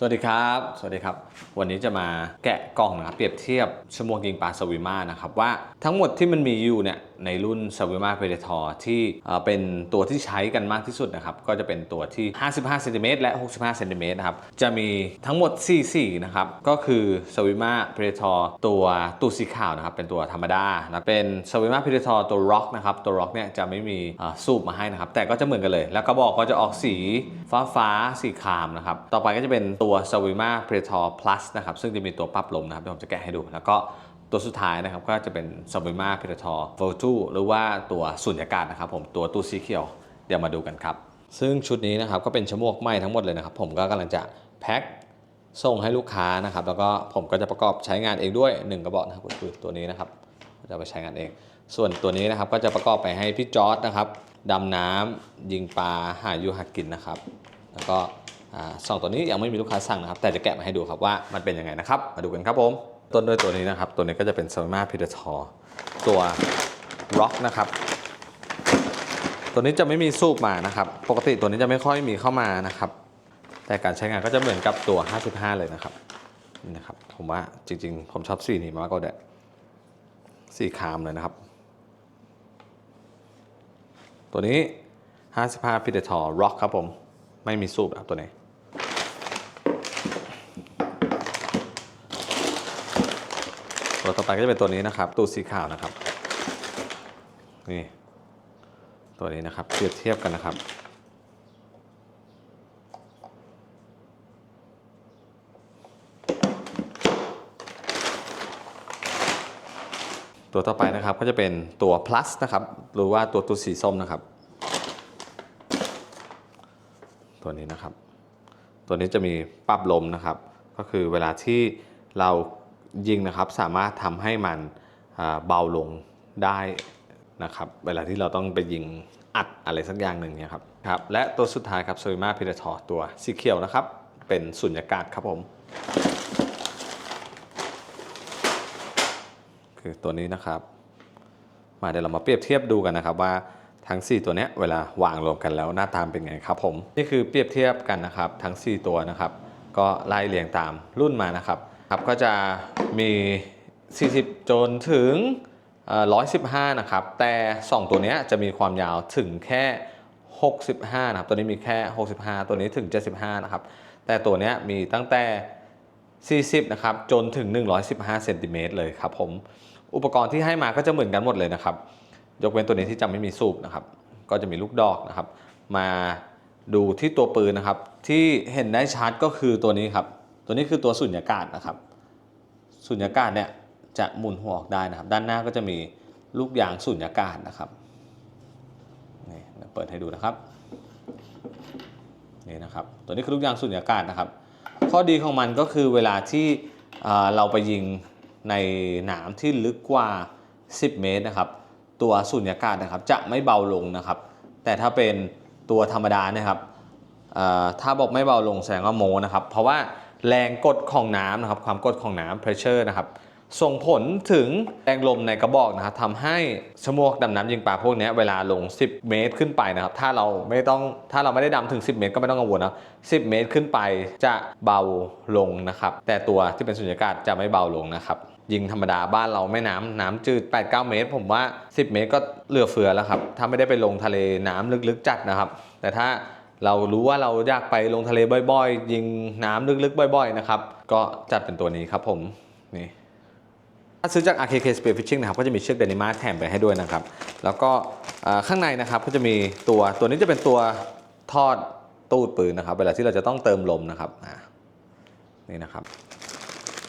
สวัสดีครับ สวัสดีครับ วันนี้จะมาแกะกล่องนะครับ เปรียบเทียบชั่วโมงยิงปลาสวิมานะครับว่าทั้งหมดที่มันมีอยู่เนี่ย ในรุ่นสวิมาเพเดทอที่เอ่เป็นตัวที่ใช้กันมากที่สุดนะครับ ก็จะเป็นตัวที่ 55 เซนติเมตรและ 65 เซนติเมตรนะครับ จะมีทั้งหมด 4 สีนะครับ ก็คือสวิมาเพเดทอตัวตูดสีขาวนะครับ เป็นตัวธรรมดานะเป็นสวิมาเพเดทอตัวร็อกนะครับ ตัวร็อกเนี่ยจะไม่มีสูบมาให้นะครับ แต่ก็จะเหมือนกันเลย แล้วก็บอกก็จะออกสีฟ้าฟ้าๆสีครามนะครับ ต่อไปก็จะเป็นตัว s w i m a Predator Plus นะครับ ซึ่งจะมีตัวปรับลมนะครับเดี๋ยวผมจะแกะให้ดู แล้วก็ ตัวสุดท้ายนะครับก็จะเป็น s w i m a Predator Virtu หรือว่าตัวสุญญากาศนะครับผมตัวตู้สีเขียวเดี๋ยวมาดูกันครับ ซึ่งชุดนี้นะครับก็เป็นชมวกใหมทั้งหมดเลยนะครับ ผมก็กำลังจะแพ็คส่งให้ลูกค้านะครับ แล้วก็ผมก็จะประกอบใช้งานเองด้วยหนึ่งกระบอกนะครับคือตัวนี้นะครับจะไปใช้งานเอง ส่วนตัวนี้นะครับก็จะประกอบไปให้พี่จอร์ดนะครับดำน้ำยิงปลาหายูหากินนะครับ แล้วก็อ่าสองตัวนี้ยังไม่มีลูกค้าสั่งนะครับ แต่จะแกะมาให้ดูครับว่ามันเป็นยังไงนะครับ มาดูกันครับผม ต้นด้วยตัวนี้นะครับ ตัวนี้ก็จะเป็น s ซ m a p r e d a t o r ตัว Rock นะครับ ตัวนี้จะไม่มีสูบมานะครับ ปกติตัวนี้จะไม่ค่อยมีเข้ามานะครับ แต่การใช้งานก็จะเหมือนกับตัว 55 เลยนะครับนี่นะครับ ผมว่าจริงๆ ผมชอบสีนี้มากกว่าแดดสีครามเลยนะครับ ตัวนี้ 55 Predator Rock ครับผม ไม่มีสูบนะครับตัวนี้ ตัวต่อไปก็จะเป็นตัวนี้นะครับตัวสีขาวนะครับนี่ตัวนี้นะครับเปรียบเทียบกันนะครับตัวต่อไปนะครับก็จะเป็นตัว plus นะครับหรือว่าตัวตัวสีส้มนะครับ ตัวนี้นะครับ ตัวนี้จะมีปรับลมนะครับ ก็คือเวลาที่เรา ยิงนะครับสามารถทำให้มันเบาลงได้นะครับเวลาที่เราต้องไปยิงอัดอะไรสักอย่างหนึ่งเนี่ยครับครับและตัวสุดท้ายครับ s o ิมาพิเดทอตัวสีเขียวนะครับ เป็นสุญญากาศครับผม คือตัวนี้นะครับ มาเดี๋ยวเรามาเปรียบเทียบดูกันนะครับว่าทั้ง 4 ตัวเนี้ยเวลาวางรวมกันแล้วหน้าตามเป็นไงครับผม นี่คือเปรียบเทียบกันนะครับ ทั้ง 4 ตัวนะครับ ก็ไล่เรียงตามรุ่นมานะครับ ครับก็จะมี 40 จนถึง 115 นะครับ แต่ 2 ตัวนี้จะมีความยาวถึงแค่ 65 นะครับ ตัวนี้มีแค่ 65 ตัวนี้ถึง 75 นะครับ แต่ตัวนี้มีตั้งแต่ 40 นะครับ จนถึง 115 เซนติเมตรเลยครับผม อุปกรณ์ที่ให้มาก็จะเหมือนกันหมดเลยนะครับ ยกเว้นตัวนี้ที่จะไม่มีสูบนะครับ ก็จะมีลูกดอกนะครับ มาดูที่ตัวปืนนะครับ ที่เห็นได้ชัดก็คือตัวนี้ครับ ตัวนี้คือตัวสุญญากาศนะครับ สุญญากาศเนี่ยจะหมุนหัวออกได้นะครับ ด้านหน้าก็จะมีลูกยางสุญญากาศนะครับนี่เดี๋ยวเปิดให้ดูนะครับนี่นะครับ ตัวนี้คือลูกยางสุญญากาศนะครับ ข้อดีของมันก็คือเวลาที่เอ่เราไปยิงในหนามที่ลึกกว่า 10 เมตรนะครับ ตัวสุญญากาศนะครับจะไม่เบาลงนะครับ แต่ถ้าเป็นตัวธรรมดาเนะครับถ้าบอกไม่เบาลงแสดงว่าโมนะครับ เพราะว่า แรงกดของน้ำนะครับความกดของน้ำ pressure นะครับส่งผลถึงแรงลมในกระบอกนะครับทำให้ชมวกดำน้ำยิงปลาพวกนี้เวลาลง 10 เมตรขึ้นไปนะครับ ถ้าเราไม่ต้องถ้าเราไม่ได้ดำถึง 10 เมตรก็ไม่ต้องกังวลนะ10 เมตรขึ้นไปจะเบาลงนะครับ แต่ตัวที่เป็นสุญญากาศจะไม่เบาลงนะครับยิงธรรมดาบ้านเราไม่น้ำน้ำจืด 8-9 เมตร ผมว่า 10 เมตรก็เหลือเฟือแล้วครับ ถ้าไม่ได้ไปลงทะเลน้ำลึกๆจัดนะครับ แต่ถ้า เรารู้ว่าเราอยากไปลงทะเลบ่อยๆ ยิงน้ำลึกๆ บ่อยๆ นะครับ ก็จัดเป็นตัวนี้ครับผม นี่ ถ้าซื้อจาก RKK Spear Fishing นะครับ ก็จะมีเชือกเดนิมาแถมไปให้ด้วยนะครับ แล้วก็ข้างในนะครับก็จะมีตัวตัวนี้จะเป็นตัวทอดตู้ปืนนะครับ เวลาที่เราจะต้องเติมลมนะครับนี่นะครับ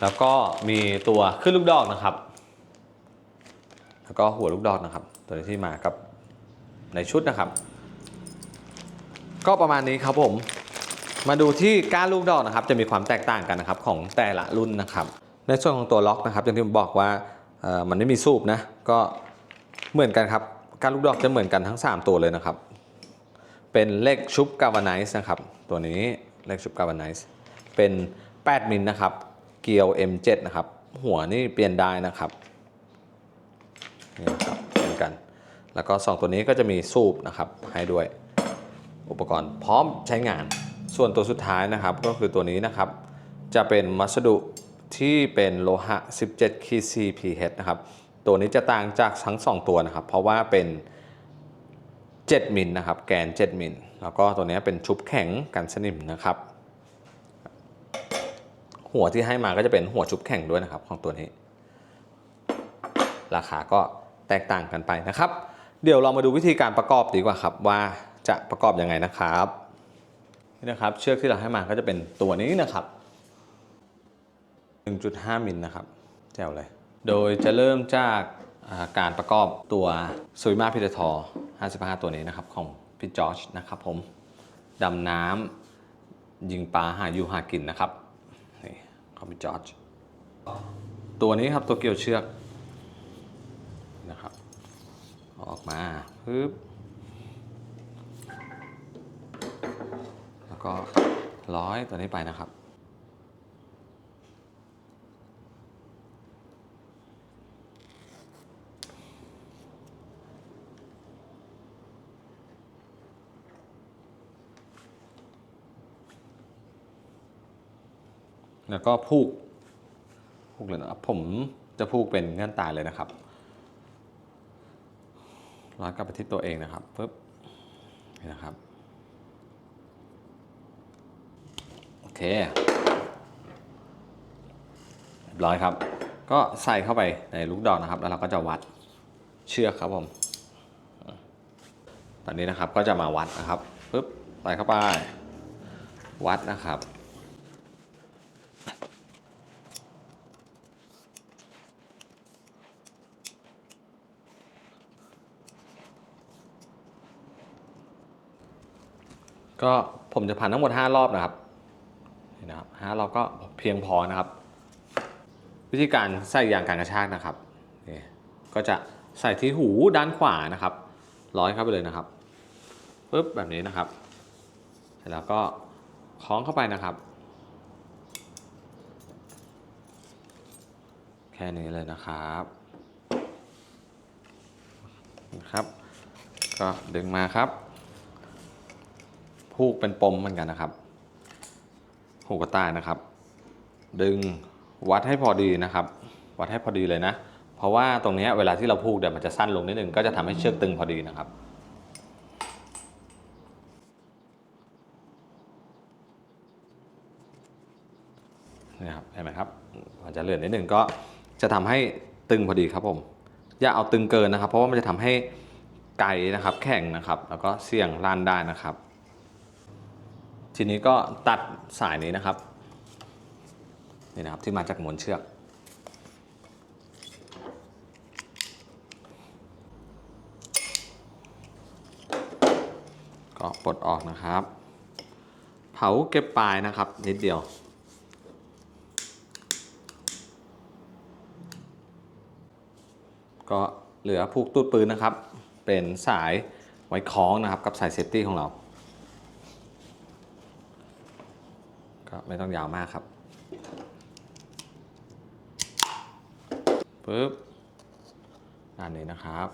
แล้วก็มีตัวขึ้นลูกดอกนะครับ แล้วก็หัวลูกดอกนะครับ ตัวที่มากับในชุดนะครับ ก็ประมาณนี้ครับผม มาดูที่ก้านลูกดอกนะครับ จะมีความแตกต่างกันนะครับของแต่ละรุ่นนะครับ ในส่วนของตัวล็อกนะครับอย่างที่ผมบอกว่ามันไม่มีสูบนะก็เหมือนกันครับก้านลูกดอกจะเหมือนกันทั้ง 3 ตัวเลยนะครับ เป็นเลขชุบกา v a ไนซ์นะครับ ตัวนี้เลขชุบกา v a ไนซ์เป็น 8 มิลนะครับ เกียว M7 นะครับ หัวนี่เปลี่ยนได้นะครับนี่นะครับเหมือนกัน แล้วก็ 2 ตัวนี้ก็จะมีสูบนะครับให้ด้วย อุปกรณ์พร้อมใช้งาน ส่วนตัวสุดท้ายนะครับก็คือตัวนี้นะครับ จะเป็นวัสดุที่เป็นโลหะ 17คีซี pH นะครับ ตัวนี้จะต่างจากทั้ง 2 ตัวนะครับ เพราะว่าเป็น 7 มิลนะครับ แกน 7 มิล แล้วก็ตัวนี้เป็นชุบแข็งกันสนิมนะครับ หัวที่ให้มาก็จะเป็นหัวชุบแข็งด้วยนะครับของตัวนี้ ราคาก็แตกต่างกันไปนะครับ เดี๋ยวเรามาดูวิธีการประกอบดีกว่าครับว่า จะประกอบยังไงนะครับนี่นะครับ เชือกที่เราให้มาก็จะเป็นตัวนี้นะครับ 1.5มิลนะครับแจ๋วเลย โดยจะเริ่มจากการประกอบตัวซุยมาพิเตทอ55 ตัวนี้นะครับของพี่จอร์จนะครับผมดำน้ำยิงปลาหาอยู่หากินนะครับนี่ของพี่จอร์จตัวนี้ครับตัวเกี่ยวเชือกนะครับออกมาปึ๊บแล้ว ก็ร้อยตัวนี้ไปนะครับ แล้วก็ผูกผูกเลยนะครับผมจะผูกเป็นเงื่อนตายเลยนะครับร้อยกลับไปที่ตัวเองนะครับปึ๊บนี่นะครับ โอ เคเรียบร้อยครับ ก็ใส่เข้าไปในลูกดอกนะครับ แล้วเราก็จะวัดเชือกครับผม ตอนนี้นะครับก็จะมาวัดนะครับปึ๊บใส่เข้าไปวัดนะครับก็ผมจะพันทั้งหมด 5 รอบนะครับ นะครับห้าก็เพียงพอนะครับ วิธีการใส่ยางการกระชากนะครับนี่ก็จะใส่ที่หูด้านขวานะครับ ร้อยเข้าไปเลยนะครับปุ๊บแบบนี้นะครับ เสร็จแล้วก็คล้องเข้าไปนะครับ แค่นี้เลยนะครับนะครับ ก็ดึงมาครับ ผูกเป็นปมเหมือนกันนะครับ หูกระต่ายนะครับ ดึงวัดให้พอดีนะครับ วัดให้พอดีเลยนะ เพราะว่าตรงนี้เวลาที่เราผูกเดี๋ยวมันจะสั้นลงนิดนึงก็จะทำให้เชือกตึงพอดีนะครับนี่ครับเห็นไหมครับมันจะเลื่อนนิดนึงก็จะทำให้ตึงพอดีครับผม อย่าเอาตึงเกินนะครับ เพราะว่ามันจะทำให้ไกลนะครับ แข็งนะครับ แล้วก็เสี่ยงลั่นได้นะครับ ทีนี้ก็ตัดสายนี้นะครับนี่นะครับที่มาจากมวนเชือก ก็ปลดออกนะครับ เผาเก็บปลายนะครับ นิดเดียว ก็เหลือผูกตูดปืนนะครับ เป็นสายไว้คล้องนะครับกับสายเซฟตี้ของเรา ก็ไม่ต้องยาวมากครับปึ๊บด้านนี้นะครับ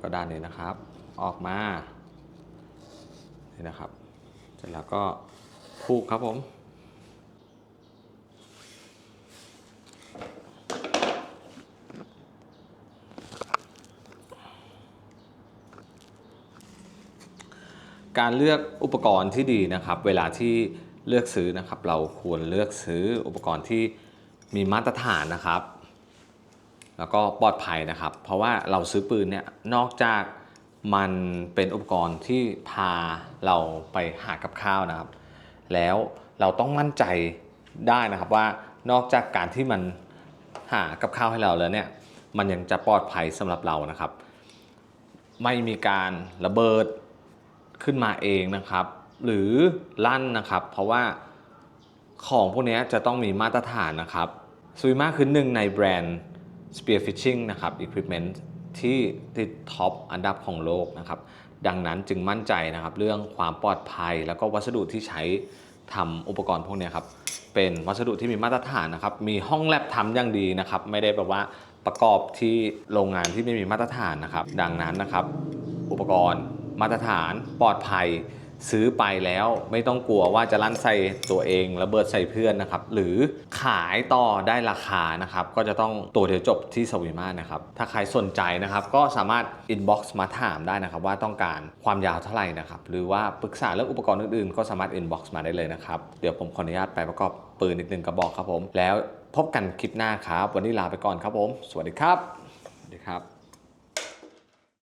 ก็ด้านนี้นะครับ ออกมานี่นะครับ เสร็จแล้วก็ผูกครับผมการเลือกอุปกรณ์ที่ดีนะครับ เวลาที่ เลือกซื้อนะครับ เราควรเลือกซื้ออุปกรณ์ที่มีมาตรฐานนะครับ แล้วก็ปลอดภัยนะครับ เพราะว่าเราซื้อปืนเนี่ยนอกจากมันเป็นอุปกรณ์ที่พาเราไปหากับข้าวนะครับ แล้วเราต้องมั่นใจได้นะครับว่านอกจากการที่มันหากับข้าวให้เราแล้วเนี่ยมันยังจะปลอดภัยสำหรับเรานะครับ ไม่มีการระเบิดขึ้นมาเองนะครับ หรือลั่นนะครับ เพราะว่าของพวกนี้จะต้องมีมาตรฐานนะครับซูมาคือหนึ่งในแบรนด์ Spear Fishing นะครับ Equipment ที่ติดท็อปอันดับของโลกนะครับ ดังนั้นจึงมั่นใจนะครับ เรื่องความปลอดภัย แล้วก็วัสดุที่ใช้ทำอุปกรณ์พวกนี้ครับ เป็นวัสดุที่มีมาตรฐานนะครับ มีห้องแลบทำอย่างดีนะครับ ไม่ได้แบบว่าประกอบที่โรงงานที่ไม่มีมาตรฐานนะครับ ดังนั้นนะครับ อุปกรณ์มาตรฐานปลอดภัย ซื้อไปแล้วไม่ต้องกลัวว่าจะลั่นใส่ตัวเองระเบิดใส่เพื่อนนะครับ หรือขายต่อได้ราคานะครับ ก็จะต้องตัวเดียวจบที่สวีมานะครับ ถ้าใครสนใจนะครับ ก็สามารถ inbox มาถามได้นะครับ ว่าต้องการความยาวเท่าไหร่นะครับ หรือว่าปรึกษาเรื่องอุปกรณ์อื่นๆ ก็สามารถ inbox มาได้เลยนะครับ เดี๋ยวผมขออนุญาตไปประกอบปืนอีกหนึ่งกระบอกครับผม แล้วพบกันคลิปหน้าครับ วันนี้ลาไปก่อนครับผม สวัสดีครับสวัสดีครับ